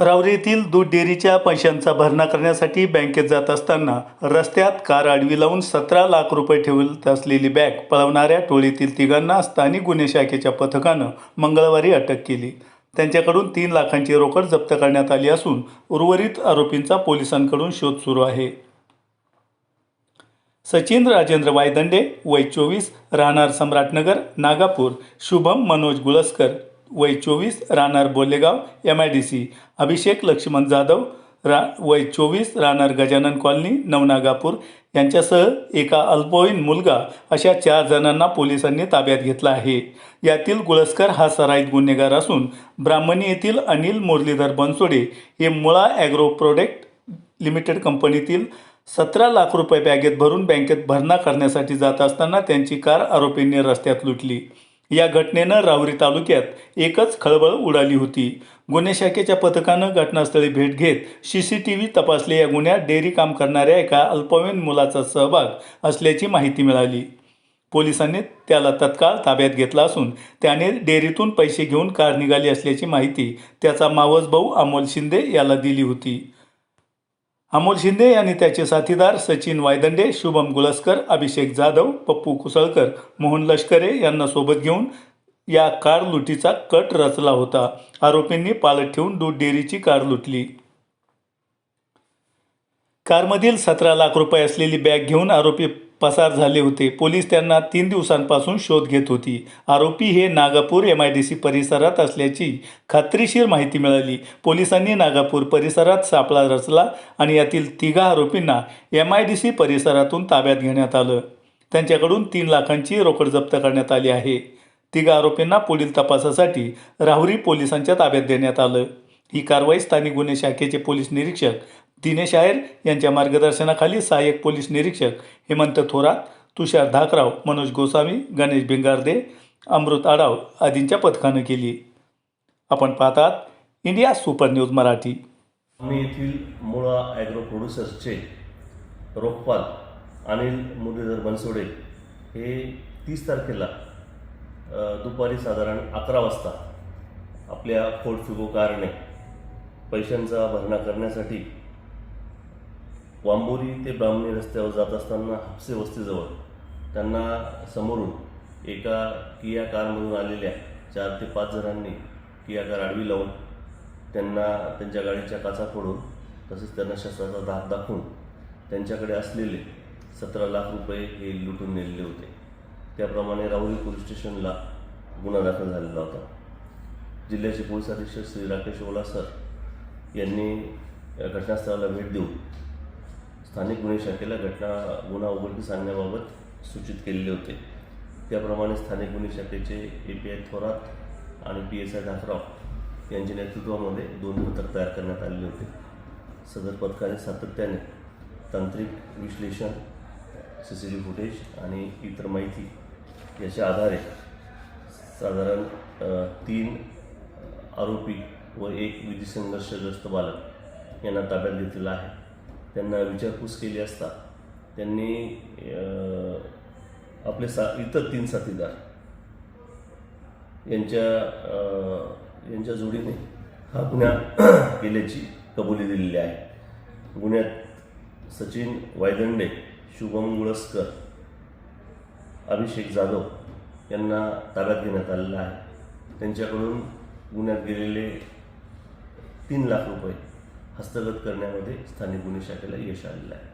रावरी येथील दूध डेअरीच्या पैशांचा भरणा करण्यासाठी बँकेत जात असताना रस्त्यात कार आडवी लावून सतरा लाख रुपये ठेवत असलेली बॅग पळवणाऱ्या टोळीतील तिघांना स्थानिक गुन्हे शाखेच्या पथकानं मंगळवारी अटक केली. त्यांच्याकडून तीन लाखांची रोकड जप्त करण्यात आली असून उर्वरित आरोपींचा पोलिसांकडून शोध सुरू आहे. सचिन राजेंद्र वायदंडे वय चोवीस राहणार सम्राटनगर नागापूर शुभम मनोज गुळसकर वय चोवीस राहणार Bolegaon M I D C Abhishek Laxman Jadhav रा वय चोवीस राहणार गजानन कॉलनी नवनागापूर. यांच्यासह एका अल्पवयीन मुलगा अशा चार जणांना पोलिसांनी ताब्यात घेतला आहे. यातील गुळस्कर हा सराईत गुन्हेगार असून ब्राह्मणी येथील अनिल मुरलीधर बनसोडे हे मुळा ॲग्रो प्रोडक्ट लिमिटेड कंपनीतील सतरा लाख रुपये बॅगेत भरून बँकेत भरणा करण्यासाठी जात असताना त्यांची कार आरोपींनी रस्त्यात लुटली. या घटनेनं राहुरी तालुक्यात एकच खळबळ उडाली होती. गुन्हे शाखेच्या पथकानं घटनास्थळी भेट घेत सी सी टी व्ही तपासले या गुन्ह्यात डेअरी काम करणाऱ्या एका अल्पवयीन मुलाचा सहभाग असल्याची माहिती मिळाली. पोलिसांनी त्याला तत्काळ ताब्यात घेतला असून त्याने डेअरीतून पैसे घेऊन कार निघाली असल्याची माहिती त्याचा मावस भाऊ अमोल शिंदे याला दिली होती. अमोल शिंदे यांनी त्याचे साथीदार सचिन वायदंडे शुभम गुलस्कर अभिषेक जाधव पप्पू कुसळकर मोहन लष्करे यांना सोबत घेऊन या कार लुटीचा कट रचला होता. आरोपींनी पालट ठेवून दूध डेअरीची कार लुटली. कारमधील सतरा लाख रुपये असलेली बॅग घेऊन आरोपी पसार झाले होते. पोलीस त्यांना तीन दिवसांपासून शोध घेत होती. आरोपी हे Nagapur M I D C परिसरात असल्याची खात्रीशीर माहिती मिळाली. पोलिसांनी नागापूर परिसरात सापळा रचला आणि यातील तिघा आरोपींना एम आय डी सी परिसरातून ताब्यात घेण्यात आलं. त्यांच्याकडून तीन लाखांची रोकड जप्त करण्यात आली आहे. तिघा आरोपींना पुढील तपासासाठी राहुरी पोलिसांच्या ताब्यात देण्यात आलं. ही कारवाई स्थानिक गुन्हे शाखेचे पोलीस निरीक्षक दिनेश आयर यांच्या मार्गदर्शनाखाली सहाय्यक पोलीस निरीक्षक हेमंत थोरात तुषार धाकराव मनोज गोसावी गणेश भिंगारदे अमृत आडाव आदींच्या पथकानं केली. आपण पाहतात इंडिया सुपर न्यूज मराठी. आम्ही येथील मुळा ॲग्रो प्रोड्युसर्सचे रोखपाल अनिल मुरलीधर बनसोडे हे तीस तारखेला दुपारी साधारण अकरा वाजता आपल्या फोर्ट फिगो कारने पैशांचा भरणा करण्यासाठी वांबोरी ते ब्राह्मणी रस्त्यावर जात असताना हापसे वस्तीजवळ त्यांना समोरून एका किया कारमधून आलेल्या चार ते पाच जणांनी किया कार आडवी लावून त्यांना त्यांच्या गाडीच्या काचा फोडून तसेच त्यांना शस्त्राचा धाक दाखवून त्यांच्याकडे असलेले सतरा लाख रुपये हे लुटून नेलेले होते. त्याप्रमाणे राहुरी पोलीस स्टेशनला गुन्हा दाखल झालेला होता. जिल्ह्याचे पोलीस अधीक्षक श्री राकेश ओला सर यांनी घटनास्थळाला भेट देऊन स्थानिक गुन्हे शाखेला घटना गुन्हा उघडकीस आणण्याबाबत सूचित केलेले होते. त्याप्रमाणे स्थानिक गुन्हे शाखेचे ए पी आय थोरात आणि पी एस आय धाकराव यांच्या नेतृत्वामध्ये दोन पथक तयार करण्यात आलेले होते. सदर पथकाने सातत्याने तांत्रिक विश्लेषण सी सी टी फुटेज आणि इतर माहिती याच्या आधारे साधारण तीन आरोपी व एक विधी संघर्षग्रस्त बालक यांना ताब्यात घेतलेला आहे. त्यांना विचारपूस केली असता त्यांनी आपले सा इतर तीन साथीदार यांच्या यांच्या जोडीने हा गुन्हा केल्याची कबुली दिलेली आहे. गुन्ह्यात सचिन वायदंडे शुभम गुळसकर अभिषेक जाधव यांना ताब्यात घेण्यात आलेला आहे. त्यांच्याकडून गुन्ह्यात गेलेले तीन लाख रुपये हस्तगत करण्यामध्ये स्थानिक गुन्हे शाखेला यश आलेलं आहे.